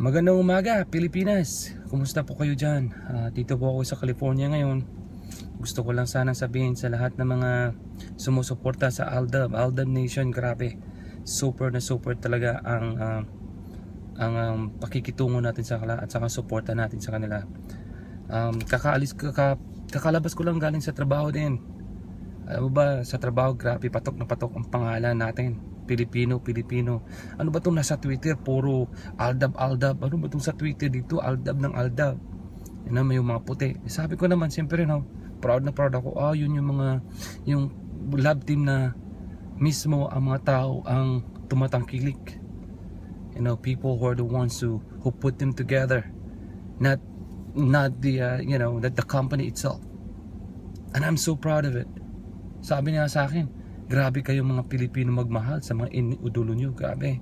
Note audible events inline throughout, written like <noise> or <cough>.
Magandang umaga, Pilipinas. Kumusta po kayo dyan? Ah, dito po ako sa California ngayon. Gusto ko lang sanang sabihin sa lahat ng mga sumusuporta sa Aldab, Aldab Nation, grabe. Super na super talaga ang ah, ang um, pakikitungo natin sa kanila at saka suporta natin sa kanila. Um, kakaalis kaka, kakalabas ko lang galing sa trabaho din. Alam mo ba, sa trabaho, grabe, patok na patok ang pangalan natin. Pilipino, Pilipino. Ano ba itong nasa Twitter? Puro Aldab, Aldab. Ano ba itong sa Twitter dito? Aldab ng Aldab. Yan na, may mga puti. Sabi ko naman, siyempre, no, proud na proud ako. Ah, yun yung mga, yung love team na mismo ang mga tao ang tumatangkilik. You know, people who are the ones who, who put them together. Not, not the, uh, you know, that the company itself. And I'm so proud of it. Sabi niya sa akin, grabe kayong mga Pilipino magmahal sa mga iniudulo nyo. Grabe.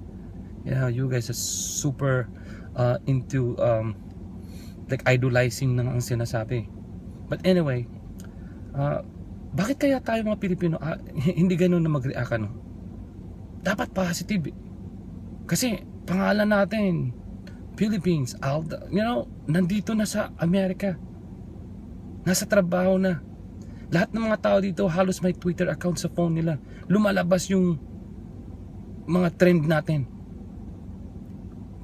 Yeah, you guys are super uh, into um, like idolizing ng ang sinasabi. But anyway, uh, bakit kaya tayo mga Pilipino ah, <laughs> hindi ganun na mag-react ano? Dapat positive. Kasi pangalan natin, Philippines, Alda, you know, nandito na sa Amerika. Nasa trabaho na. Lahat ng mga tao dito halos may Twitter account sa phone nila. Lumalabas yung mga trend natin.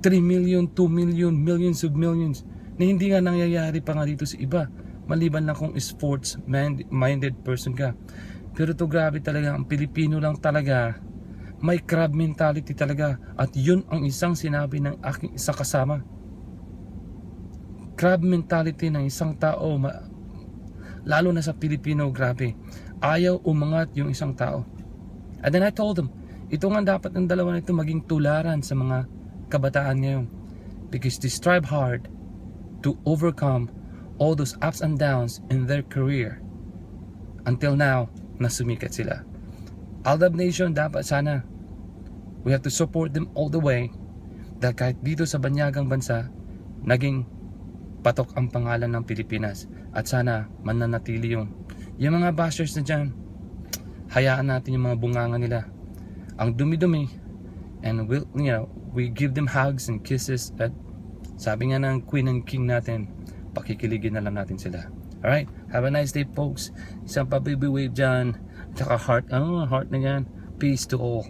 3 million, 2 million, millions of millions na hindi nga nangyayari pa nga dito sa iba. Maliban lang kung sports mind- minded person ka. Pero to grabe talaga, ang Pilipino lang talaga may crab mentality talaga at yun ang isang sinabi ng aking isa kasama. Crab mentality ng isang tao lalo na sa Pilipino, grabe. Ayaw umangat yung isang tao. And then I told them, ito nga dapat ng dalawa na ito maging tularan sa mga kabataan ngayon. Because they strive hard to overcome all those ups and downs in their career. Until now, na sumikat sila. Aldab Nation, dapat sana we have to support them all the way dahil kahit dito sa banyagang bansa, naging patok ang pangalan ng Pilipinas at sana mananatili yung yung mga bashers na dyan. Hayaan natin yung mga bunganga nila. Ang dumi-dumi and we'll, you know, we give them hugs and kisses at sabi nga ng queen and king natin pakikiligin na lang natin sila. Alright have a nice day folks. Isang pa baby wave dyan tsaka heart ano heart na yan? Peace to all